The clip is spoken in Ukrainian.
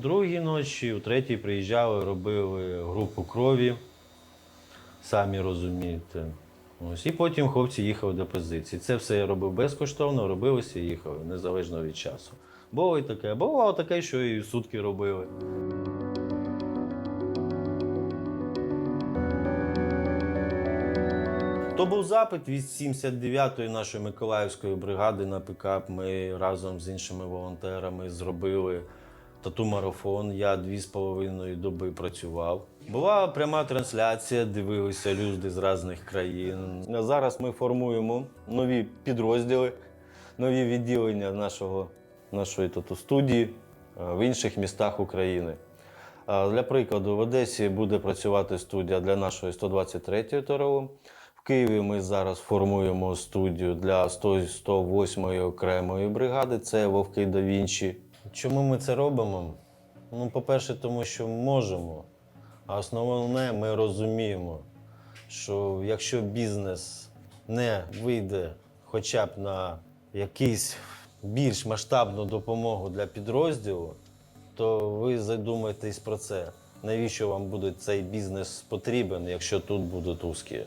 другій ночі, у третій приїжджали, робили групу крові, самі розумієте. Ось, і потім хлопці їхали до позиції. Це все я робив безкоштовно, робилося і їхали, незалежно від часу. Було і таке, бувало таке, що і сутки робили. То був запит від 79-ї нашої Миколаївської бригади на пікап. Ми разом з іншими волонтерами зробили тату-марафон. Я дві з половиною доби працював. Була пряма трансляція, дивилися люди з різних країн. Зараз ми формуємо нові підрозділи, нові відділення нашого, нашої тату-студії е, в інших містах України. Для прикладу, в Одесі буде працювати студія для нашої 123-ї ТРО. В Києві ми зараз формуємо студію для 108-ї окремої бригади. Це Вовки да Вінчі. Чому ми це робимо? Ну, по-перше, тому що можемо. А основне, ми розуміємо, що якщо бізнес не вийде хоча б на якийсь більш масштабну допомогу для підрозділу, то ви задумайтесь про це. Навіщо вам буде цей бізнес потрібен, якщо тут будуть узкі?